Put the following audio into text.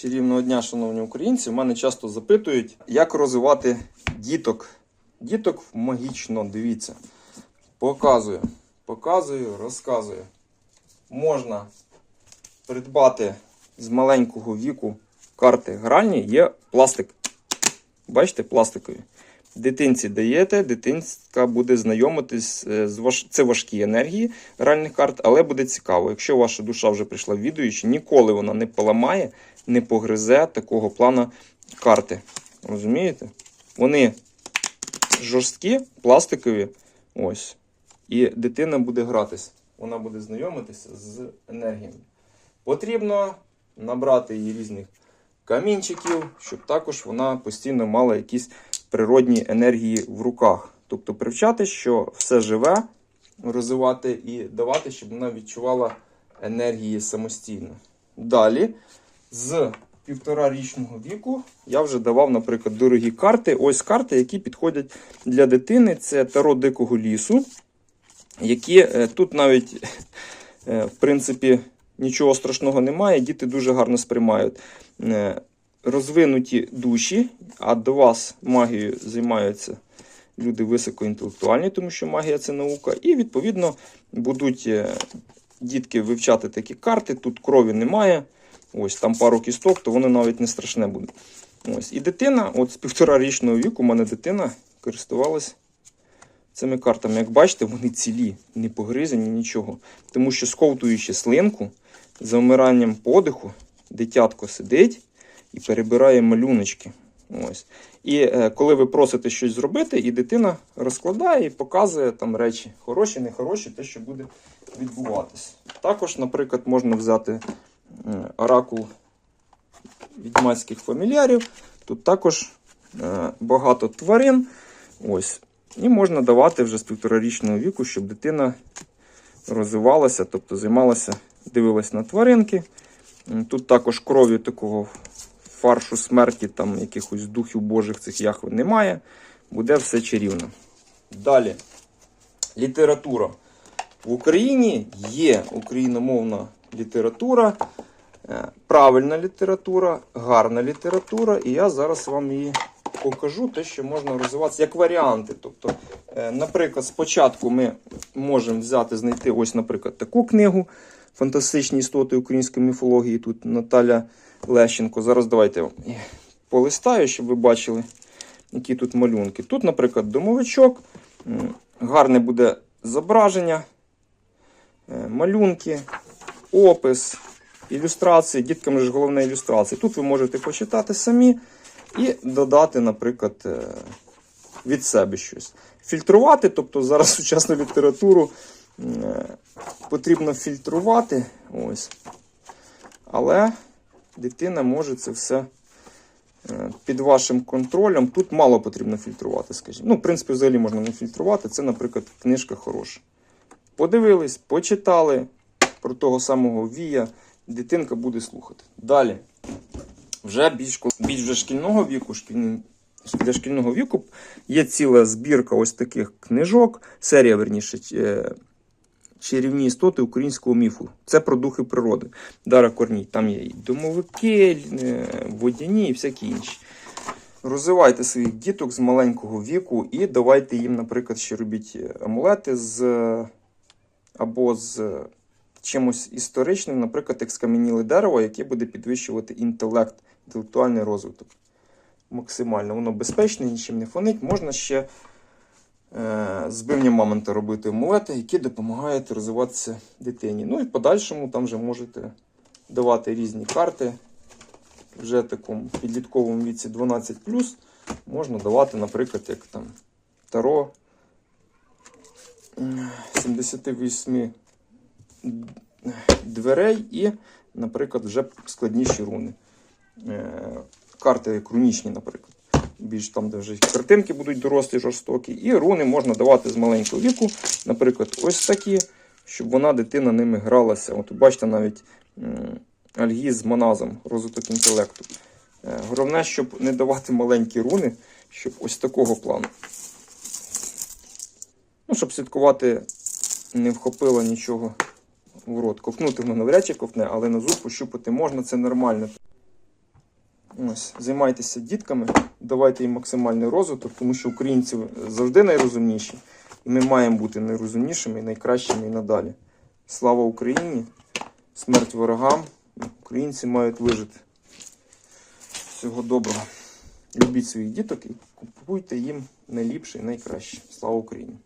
Чарівного дня, шановні українці. Мене часто запитують, як розвивати діток. Діток магічно, дивіться. Показую, показую, розказую. Можна придбати з маленького віку карти гральні, є пластик. Бачите, пластикові. Дитинці даєте, дитинка буде знайомитись е, з важ... це важкі енергії гральних карт, але буде цікаво. Якщо ваша душа вже прийшла в відуючі, ніколи вона не поламає, не погризе такого плана карти. Розумієте? Вони жорсткі, пластикові. Ось. І дитина буде гратись. Вона буде знайомитися з енергіями. Потрібно набрати її різних камінчиків, щоб також вона постійно мала якісь природні енергії в руках. Тобто привчати, що все живе, розвивати і давати, щоб вона відчувала енергії самостійно. Далі, з півторарічного віку, я вже давав, наприклад, дорогі карти. Ось карти, які підходять для дитини. Це таро дикого лісу, які е, тут навіть, е, в принципі, нічого страшного немає. Діти дуже гарно сприймають. Е, Розвинуті душі, а до вас магією займаються люди високоінтелектуальні, тому що магія це наука. І, відповідно, будуть дітки вивчати такі карти. Тут крові немає. Ось там пару кісток, то воно навіть не страшне буде. Ось. І дитина, от з півторарічного віку, у мене дитина користувалась цими картами. Як бачите, вони цілі, не погризані, нічого. Тому що сковтуючи слинку, за вмиранням подиху, дитятко сидить і перебирає малюночки. Ось. І е, коли ви просите щось зробити, і дитина розкладає і показує там речі хороші, нехороші, те, що буде відбуватись. Також, наприклад, можна взяти оракул відьмацьких фамільярів. Тут також е, багато тварин. Ось. І можна давати вже з півторарічного віку, щоб дитина розвивалася, тобто займалася, дивилась на тваринки. Тут також крові такого фаршу смерті, там якихось духів божих цих яхви немає. Буде все чарівно. Далі. Література. В Україні є україномовна література, правильна література, гарна література, і я зараз вам її покажу, те, що можна розвиватися як варіанти. Тобто, е, наприклад, спочатку ми можемо взяти, знайти ось, наприклад, таку книгу Фантастичні істоти української міфології. Тут Наталя Лещенко. Зараз давайте полистаю, щоб ви бачили, які тут малюнки. Тут, наприклад, домовичок, гарне буде зображення, е, малюнки, опис, ілюстрації. Діткам ж головне ілюстрації. Тут ви можете почитати самі і додати, наприклад, е, від себе щось. Фільтрувати, тобто зараз сучасну літературу е, потрібно фільтрувати. Ось. Але дитина може це все е, під вашим контролем. Тут мало потрібно фільтрувати, скажімо. Ну, в принципі, взагалі можна не фільтрувати. Це, наприклад, книжка хороша. Подивились, почитали про того самого Вія, дитинка буде слухати. Далі. Вже більш, більш вже шкільного віку, шкільний, для шкільного віку є ціла збірка ось таких книжок, серія, верніше, е, чарівні істоти українського міфу. Це про духи природи. Дара Корній. Там є і домовики, е, водяні і всякі інші. Розвивайте своїх діток з маленького віку і давайте їм, наприклад, ще робіть амулети з або з чимось історичним, наприклад, як скам'яніле дерево, яке буде підвищувати інтелект, інтелектуальний розвиток. Максимально воно безпечне, нічим не фонить. Можна ще е, з мамонта робити амулети, які допомагають розвиватися дитині. Ну і в подальшому там вже можете давати різні карти. Вже такому підлітковому віці 12 можна давати, наприклад, як там Таро 78 дверей і, наприклад, вже складніші руни. Е, Карти як рунічні, наприклад. Більш там, де вже картинки будуть дорослі, жорстокі. І руни можна давати з маленького віку. Наприклад, ось такі, щоб вона, дитина, ними гралася. От бачите, навіть м, альгіз з моназом, розвиток інтелекту. Е, Головне, щоб не давати маленькі руни, щоб ось такого плану. Ну, щоб слідкувати, не вхопило нічого в рот. Ковтнути воно навряд чи ковтне, але на зуб пощупати можна, це нормально. Ось, займайтеся дітками, давайте їм максимальний розвиток, тому що українці завжди найрозумніші. І ми маємо бути найрозумнішими і найкращими і надалі. Слава Україні! Смерть ворогам! Українці мають вижити. Всього доброго. Любіть своїх діток і купуйте їм найліпше і найкраще. Слава Україні!